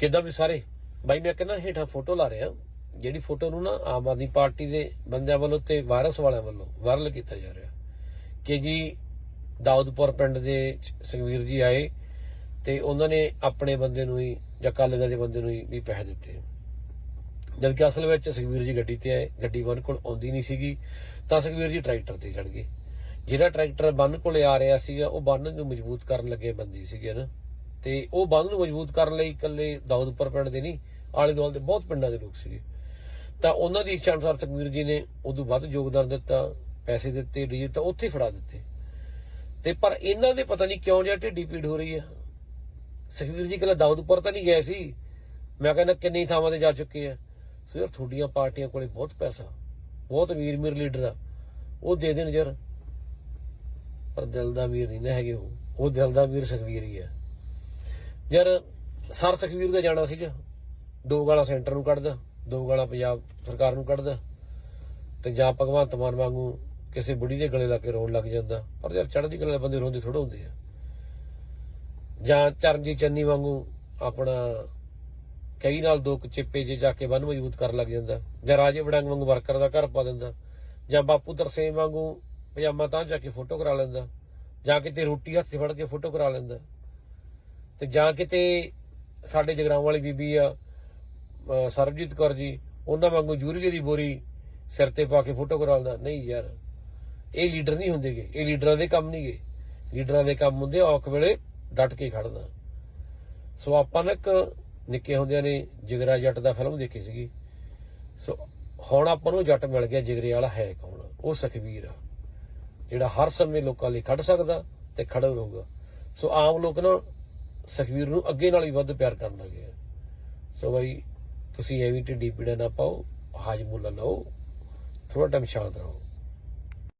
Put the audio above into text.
ਕਿੱਦਾਂ ਵੀ ਸਾਰੇ? ਬਾਈ, ਮੈਂ ਕਹਿੰਦਾ ਹੇਠਾਂ ਫੋਟੋ ਲਾ ਰਿਹਾ, ਜਿਹੜੀ ਫੋਟੋ ਨੂੰ ਨਾ ਆਮ ਆਦਮੀ ਪਾਰਟੀ ਦੇ ਬੰਦਿਆਂ ਵੱਲੋਂ ਤੇ ਵਾਇਰਸ ਵਾਲਿਆਂ ਵੱਲੋਂ ਵਾਇਰਲ ਕੀਤਾ ਜਾ ਰਿਹਾ। ਕਿ ਜੀ ਦਾਊਦਪੁਰ ਪਿੰਡ ਦੇ ਸੁਖਵੀਰ ਜੀ ਆਏ ਤੇ ਉਹਨਾਂ ਨੇ ਆਪਣੇ ਬੰਦੇ ਨੂੰ ਹੀ ਜਾਂ ਕਾਲੇਗਾ ਦੇ ਬੰਦੇ ਨੂੰ ਹੀ ਵੀ ਪੈਸੇ ਦਿੱਤੇ। ਜਦ ਕਿ ਅਸਲ ਵਿੱਚ ਸੁਖਵੀਰ ਜੀ ਗੱਡੀ ਤੇ ਆਏ, ਗੱਡੀ ਬੰਨ ਕੋਲ ਆਉਂਦੀ ਨਹੀਂ ਸੀਗੀ, ਤਾਂ ਸੁਖਵੀਰ ਜੀ ਟਰੈਕਟਰ ਤੇ ਚੜ ਗਏ। ਜਿਹੜਾ ਟਰੈਕਟਰ ਬੰਨ ਕੋਲੇ ਆ ਰਿਹਾ ਸੀਗਾ, ਉਹ ਬੰਨ ਨੂੰ ਮਜ਼ਬੂਤ ਕਰਨ ਲੱਗੇ ਬੰਦੀ ਸੀਗੇ ਨਾ। ਤੇ ਉਹ ਬੰਦ ਨੂੰ ਮਜ਼ਬੂਤ ਕਰਨ ਲਈ ਇਕੱਲੇ ਦਾਊਦਪੁਰ ਪਿੰਡ ਦੇ ਨਹੀਂ, ਆਲੇ ਦੁਆਲੇ ਦੇ ਬਹੁਤ ਪਿੰਡਾਂ ਦੇ ਲੋਕ ਸੀਗੇ। ਤਾਂ ਉਹਨਾਂ ਦੀ ਇੱਛਾ ਅਨੁਸਾਰ ਸੁਖਬੀਰ ਜੀ ਨੇ ਉਦੋਂ ਵੱਧ ਯੋਗਦਾਨ ਦਿੱਤਾ, ਪੈਸੇ ਦਿੱਤੇ, ਡੀਜ਼ਲ ਤਾਂ ਉੱਥੇ ਹੀ ਫੜਾ ਦਿੱਤੇ। ਤੇ ਪਰ ਇਹਨਾਂ ਦੇ ਪਤਾ ਨਹੀਂ ਕਿਉਂ ਜਿਹਾ ਢਿੱਡੀ ਪੀੜ ਹੋ ਰਹੀ ਆ। ਸੁਖਬੀਰ ਜੀ ਕੱਲਾ ਦਾਊਦਪੁਰ ਤਾਂ ਨਹੀਂ ਗਏ ਸੀ। ਮੈਂ ਕਹਿੰਦਾ ਕਿੰਨੀ ਥਾਵਾਂ ਤੇ ਜਾ ਚੁੱਕੇ ਆ। ਫਿਰ ਤੁਹਾਡੀਆਂ ਪਾਰਟੀਆਂ ਕੋਲੇ ਬਹੁਤ ਪੈਸਾ, ਬਹੁਤ ਅਮੀਰ ਅਮੀਰ ਲੀਡਰ ਆ। ਉਹ ਦੇ ਦੇਣ ਯਾਰ ਪਰ ਦਿਲ ਦਾ ਵੀਰ ਨਹੀਂ ਨਾ ਹੈਗੇ ਉਹ। ਉਹ ਦਿਲ ਦਾ ਅਮੀਰ ਸੁਖਬੀਰ ਹੀ ਆ। ਯਾਰ ਸਰ ਸੁਖਵੀਰ ਦੇ ਜਾਣਾ ਸੀਗਾ। ਦੋ ਗਾਲਾਂ ਸੈਂਟਰ ਨੂੰ ਕੱਢਦਾ, ਦੋ ਗਾਲਾਂ ਪੰਜਾਬ ਸਰਕਾਰ ਨੂੰ ਕੱਢਦਾ ਤੇ ਜਾਂ ਭਗਵੰਤ ਮਾਨ ਵਾਂਗੂ ਕਿਸੇ ਬੁੜੀ ਦੇ ਗਲੇ ਲਾ ਕੇ ਰੋਣ ਲੱਗ ਜਾਂਦਾ। ਪਰ ਯਾਰ ਚੜ੍ਹਦੀ ਕਲਾ ਬੰਦੇ ਰੋਂਦੇ ਥੋੜਾ ਹੁੰਦੇ ਆ। ਜਾਂ ਚਰਨਜੀਤ ਚੰਨੀ ਵਾਂਗੂ ਆਪਣਾ ਕਈ ਨਾਲ ਦੋ ਚਿੱਪੇ ਜੇ ਜਾ ਕੇ ਬੰਨ ਮਜ਼ਬੂਤ ਕਰਨ ਲੱਗ ਜਾਂਦਾ। ਜਾਂ ਰਾਜੇ ਵੜੰਗ ਵਾਂਗੂ ਵਰਕਰ ਦਾ ਘਰ ਪਾ ਦਿੰਦਾ। ਜਾਂ ਬਾਪੂ ਤਰਸੇਮ ਵਾਂਗੂ ਪਜਾਮਾ ਤਾਂ ਜਾ ਕੇ ਫੋਟੋ ਕਰਾ ਲੈਂਦਾ। ਜਾਂ ਕਿਤੇ ਰੋਟੀ ਹੱਥ ਫੜ ਕੇ ਫੋਟੋ ਕਰਾ ਲੈਂਦਾ। ਤੇ ਜਾਂ ਕਿਤੇ ਸਾਡੇ ਜਗਰਾਉਂ ਵਾਲੀ ਬੀਬੀ ਆ ਸਰਬਜੀਤ ਕੌਰ ਜੀ, ਉਹਨਾਂ ਵਾਂਗੂ ਜੂਰੀਏ ਦੀ ਬੋਰੀ ਸਿਰ ਤੇ ਪਾ ਕੇ ਫੋਟੋ ਕਰਾਉਂਦਾ ਨਹੀਂ ਯਾਰ, ਇਹ ਲੀਡਰ ਨਹੀਂ ਹੁੰਦੇਗੇ ਇਹ ਲੀਡਰਾਂ ਦੇ ਕੰਮ ਨਹੀਂਗੇ ਲੀਡਰਾਂ ਦੇ ਕੰਮ ਹੁੰਦੇ ਆ, ਔਖ ਵੇਲੇ ਡਟ ਕੇ ਖੜਨਾ। ਸੋ ਆਪਾਂ ਨਾ ਇੱਕ ਨਿੱਕੇ ਹੁੰਦਿਆਂ ਨੇ ਜਿਗਰਾ ਜੱਟ ਦਾ ਫਿਲਮ ਦੇਖੀ ਸੀਗੀ। ਸੋ ਹੁਣ ਆਪਾਂ ਨੂੰ ਜੱਟ ਮਿਲ ਗਿਆ ਜਿਗਰੇ ਵਾਲਾ ਹੈ ਕੌਣ? ਉਹ ਸੁਖਵੀਰ ਆ। ਜਿਹੜਾ ਹਰ ਸਮੇਂ ਲੋਕਾਂ ਲਈ ਖੜ ਸਕਦਾ ਤੇ ਖੜਾ ਰਹੂਗਾ। ਸੋ ਆਮ ਲੋਕ ਨਾ ਸੁਖਵੀਰ ਨੂੰ ਅੱਗੇ ਨਾਲ ਵੀ ਵੱਧ ਪਿਆਰ ਕਰਨ ਲੱਗੇ ਸੋ ਬਾਈ, ਤੁਸੀਂ ਐਵੇਂ ਢਿੱਡੀ ਪੀੜਾ ਨਾ ਪਾਓ ਹਾਜਮੁੱਲਾ ਲਓ ਥੋੜਾ ਟਾਈਮ ਸ਼ਾਂਤ ਰਹੋ।